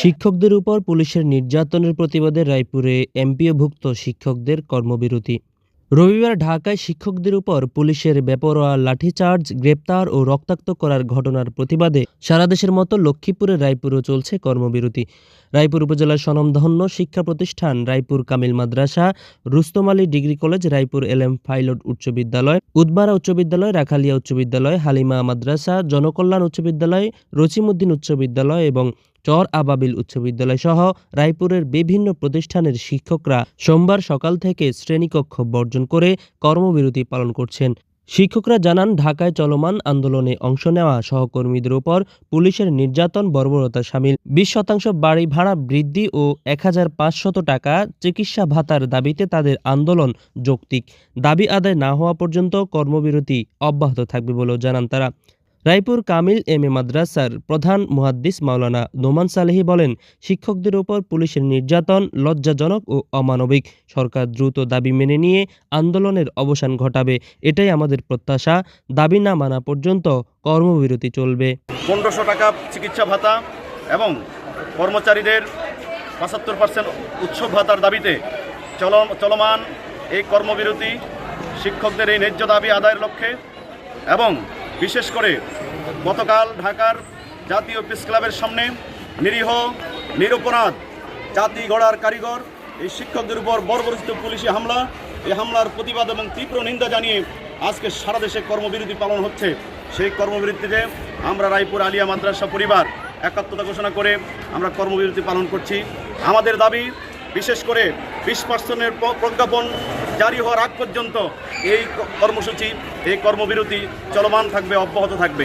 শিক্ষকদের উপর পুলিশের নির্যাতনের প্রতিবাদে রায়পুরে এমপিওভুক্ত শিক্ষকদের কর্মবিরতি। রবিবার ঢাকায় শিক্ষকদের উপর পুলিশের বেপরোয়া লাঠিচার্জ, গ্রেপ্তার ও রক্তাক্ত করার ঘটনার প্রতিবাদে সারা দেশের মতো লক্ষ্মীপুরের রায়পুরেও চলছে কর্মবিরতি। রায়পুর উপজেলার স্বনামধন্য শিক্ষা প্রতিষ্ঠান রায়পুর কামিল মাদ্রাসা, Rustam Ali degree college, Raipur L M pilot উচ্চ বিদ্যালয়, উদ্বারা উচ্চ বিদ্যালয়, রাখালিয়া উচ্চ বিদ্যালয়, হালিমা মাদ্রাসা, জনকল্যাণ উচ্চ বিদ্যালয় রচিমুদ্দিন উচ্চ বিদ্যালয় এবং চর আবাবিল উচ্চ বিদ্যালয় সহ রায়পুরের বিভিন্ন প্রতিষ্ঠানের শিক্ষকরা সোমবার সকাল থেকে শ্রেণীকক্ষ বর্জন করে কর্মবিরতি পালন করছেন। শিক্ষকরা জানান, ঢাকায় চলমান আন্দোলনে অংশ নেওয়া সহকর্মীদের উপর পুলিশের নির্যাতন বর্বরতা সামিল। বিশ শতাংশ বাড়ি ভাড়া বৃদ্ধি ও এক টাকা চিকিৎসা ভাতার দাবিতে তাদের আন্দোলন যৌক্তিক। দাবি আদায় না হওয়া পর্যন্ত কর্মবিরতি অব্যাহত থাকবে বলেও জানান তারা। রায়পুর কামিল এম এ মাদ্রাসার প্রধান মুহাদ্দিস মাওলানা নোমান সালেহি বলেন, শিক্ষকদের উপর পুলিশের নির্যাতন লজ্জাজনক ও অমানবিক। সরকার দ্রুত দাবি মেনে নিয়ে আন্দোলনের অবসান ঘটাবে, এটাই আমাদের প্রত্যাশা। দাবি না মানা পর্যন্ত কর্মবিরতি চলবে। পনেরোশো টাকা চিকিৎসা ভাতা এবং কর্মচারীদের পঁচাত্তর পার্সেন্ট উৎসব ভাতার দাবিতে চল চলমান এই কর্মবিরতি শিক্ষকদের এই ন্যায্য দাবি আদায়ের লক্ষ্যে এবং বিশেষ করে গতকাল ঢাকার জাতীয় প্রেস ক্লাবের সামনে নিরীহ, নিরপরাধ জাতি গড়ার কারিগর, এই শিক্ষকদের উপর বর্বরিত পুলিশি হামলা, এই হামলার প্রতিবাদ এবং তীব্র নিন্দা জানিয়ে আজকে সারা দেশে কর্মবিরতি পালন হচ্ছে। সেই কর্মবিরতিতে আমরা রায়পুর আলিয়া মাদ্রাসা পরিবার একাত্মতা ঘোষণা করে আমরা কর্মবিরতি পালন করছি। আমাদের দাবি বিশেষ করে বিশ পার্সেন্টের প্রজ্ঞাপন জারি হওয়ার আগ পর্যন্ত এই কর্মসূচি, এই কর্মবিরতি চলমান থাকবে, অব্যাহত থাকবে।